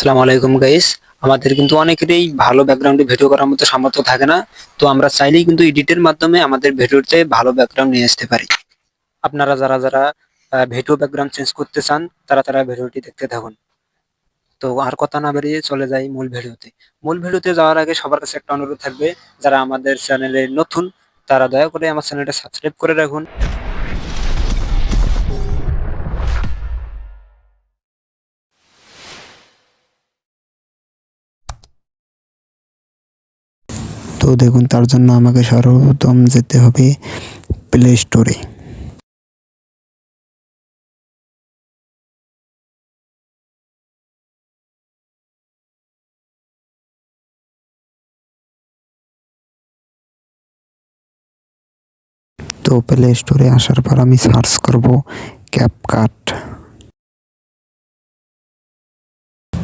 আসসালামু আলাইকুম গাইস আমাদের কিন্তু অনেকেরই ভালো ব্যাকগ্রাউন্ডে ভিডিও করার মতো সামর্থ্য থাকে না। তো আমরা চাইলেই কিন্তু এডিটের মাধ্যমে আমাদের ভিডিওতে ভালো ব্যাকগ্রাউন্ড নিয়ে আসতে পারি। আপনারা যারা যারা ভিডিও ব্যাকগ্রাউন্ড চেঞ্জ করতে চান, তারা তারা ভিডিওটি দেখতে থাকুন। তো আর কথা না বেরিয়ে চলে যাই মূল ভিডিওতে। মূল ভিডিওতে যাওয়ার আগে সবার কাছে একটা অনুরোধ থাকবে। যারা আমাদের চ্যানেলে নতুন, তারা দয়া করে আমার চ্যানেলটা সাবস্ক্রাইব করে রাখুন। তো দেখুন, তার জন্য আমাকে সর্বপ্রথম যেতে হবে প্লে স্টোরে তো প্লে স্টোরে আসার পর আমি সার্চ করব ক্যাপকাট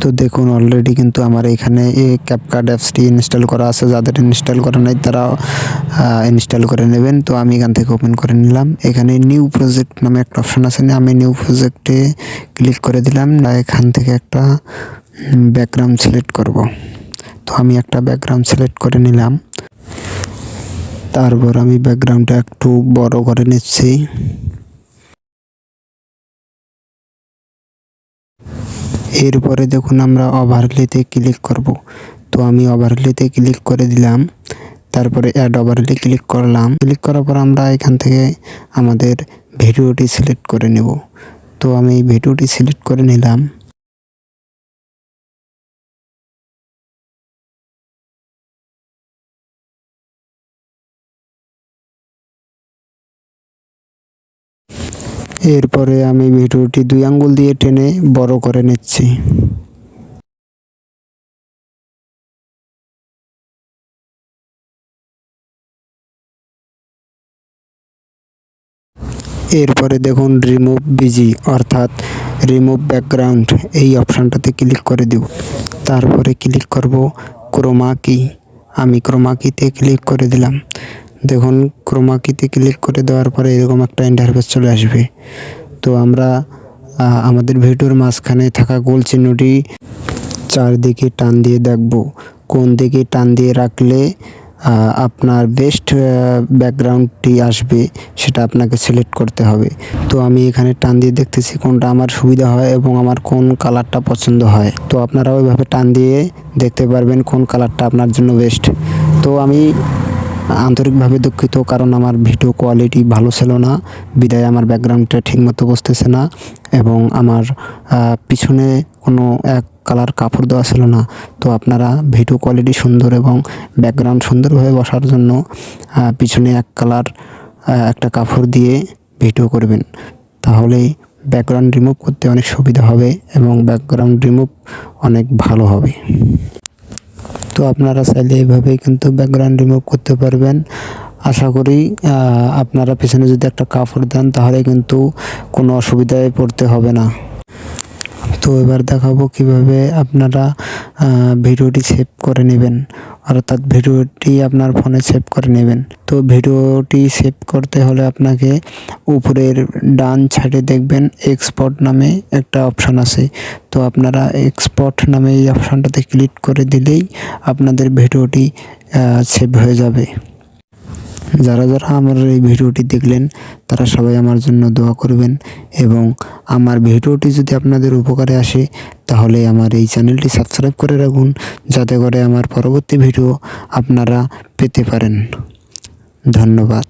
তো দেখুন অলরেডি কিন্তু আমার এখানে এই ক্যাপকাট অ্যাপসটি ইনস্টল করা আছে। যাদের ইনস্টল করা নাই তারা ইনস্টল করে নেবেন। তো আমি এখান থেকে ওপেন করে নিলাম। এখানে নিউ প্রজেক্ট নামে একটা অপশন আছে আমি নিউ প্রজেক্টে ক্লিক করে দিলাম। এখান থেকে একটা ব্যাকগ্রাউন্ড সিলেক্ট করব। তো আমি একটা ব্যাকগ্রাউন্ড সিলেক্ট করে নিলাম। তারপর আমি ব্যাকগ্রাউন্ডটা একটু বড় করে নিচ্ছি। এরপরে দেখুন আমরা ওভারলেতে ক্লিক করব। তো আমি ওভারলেতে ক্লিক করে দিলাম। তারপরে অ্যাড ওভারলে ক্লিক করলাম। ক্লিক করার পর আমরা এখান থেকে আমাদের ভিডিওটি সিলেক্ট করে নেব। তো আমি ভিডিওটি সিলেক্ট করে নিলাম। এরপরে আমি ভিডিওটি দুই আঙ্গুল দিয়ে টেনে বড় করে নিচ্ছি। এরপরে দেখুন রিমুভ বিজি অর্থাৎ রিমুভ ব্যাকগ্রাউন্ড এই অপশানটাতে ক্লিক করে দেব। তারপরে ক্লিক করব ক্রোমা কি আমি ক্রোমা কিতে ক্লিক করে দিলাম। দেখুন ক্রোমা কিতে ক্লিক করে দেওয়ার পরে এরকম একটা ইন্টারফেস চলে আসবে। তো আমরা আমাদের ভিডিওর মাঝখানে থাকা গোল চিহ্নটি চারদিকে টান দিয়ে দেখব। কোন দিকে টান দিয়ে রাখলে আপনার বেস্ট ব্যাকগ্রাউন্ডটি আসবে, সেটা আপনাকে সিলেক্ট করতে হবে। তো আমি এখানে টান দিয়ে দেখতেছি কোনটা আমার সুবিধা হয় এবং আমার কোন কালারটা পছন্দ হয়। তো আপনারা ওইভাবে টান দিয়ে দেখতে পারবেন কোন কালারটা আপনার জন্য বেস্ট তো আমি আন্তরিকভাবে দুঃখিত, কারণ আমার ভিডিও কোয়ালিটি ভালো ছিল না, বিদায় আমার ব্যাকগ্রাউন্ডটা ঠিকমতো বসতেছে না, এবং আমার পিছনে কোনো এক কালার কাপড় দেওয়া ছিল না। তো আপনারা ভিডিও কোয়ালিটি সুন্দর এবং ব্যাকগ্রাউন্ড সুন্দরভাবে বসার জন্য পিছনে এক কালার একটা কাপড় দিয়ে ভিডিও করবেন। তাহলে ব্যাকগ্রাউন্ড রিমুভ করতে অনেক সুবিধা হবে এবং ব্যাকগ্রাউন্ড রিমুভ অনেক ভালো হবে। তো আপনারা চাইলে এইভাবেই কিন্তু ব্যাকগ্রাউন্ড রিমুভ করতে পারবেন। আশা করি আপনারা পিছনে যদি একটা কাপড় দেন, তাহলে কিন্তু কোনো অসুবিধায় পড়তে হবে না। তো এবার দেখাবো কীভাবে আপনারা ভিডিওটি সেভ করে নেবেন। অর্থাৎ ভিডিওটি আপনার ফোনে সেভ করে নেবেন। তো ভিডিওটি সেভ করতে হলে আপনাকে উপরের ডান সাইডে দেখবেন এক্সপোর্ট নামে একটা অপশান আছে। তো আপনারা এক্সপোর্ট নামে এই অপশানটাতে ক্লিক করে দিলেই আপনাদের ভিডিওটি সেভ হয়ে যাবে। যারা যারা আমার এই ভিডিওটি দেখলেন, তারা সবাই আমার জন্য দোয়া করবেন এবং আমার ভিডিওটি যদি আপনাদের উপকারে আসে, তাহলে আমার এই চ্যানেলটি সাবস্ক্রাইব করে রাখুন যাতে করে আমার পরবর্তী ভিডিও আপনারা পেতে পারেন। ধন্যবাদ।